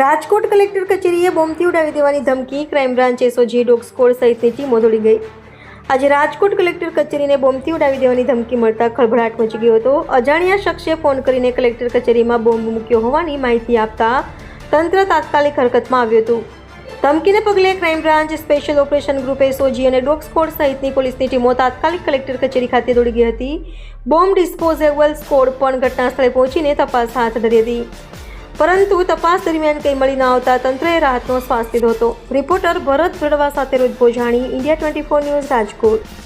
Rajkot collector કચેરીએ બોમ્બથી ઉડાવી દેવાની ધમકી. Crime branch SOG dog squad સહિતની ટીમો દોડી ગઈ. આજે રાજકોટ કલેક્ટર કચેરીને બોમ્બથી ઉડાવી દેવાની ધમકી મળતા ખળભળાટ મચી ગયો હતો. અજાણ્યા શખ્સે ફોન કરીને કલેક્ટર કચેરીમાં બોમ્બ મૂક્યો હોવાની માહિતી આપતા તંત્ર તાત્કાલિક હરકતમાં આવ્યું હતું. ધમકીને પગલે crime branch special operation group SOG અને ડોગ સ્કોડ સહિતની પોલીસની ટીમો તાત્કાલિક કલેક્ટર કચેરી ખાતે દોડી ગઈ હતી. બોમ્બ ડિસ્પોઝેબલ સ્કોડ પણ ઘટના સ્થળે પહોંચીને તપાસ હાથ ધરી હતી. પરંતુ તપાસ દરમિયાન કંઈ મળી ન આવતા તંત્રએ રાહતનો શ્વાસ લીધો હતો. રિપોર્ટર ભરત ભડવા સાથે રોજ Bhojani India twenty four news Rajkot.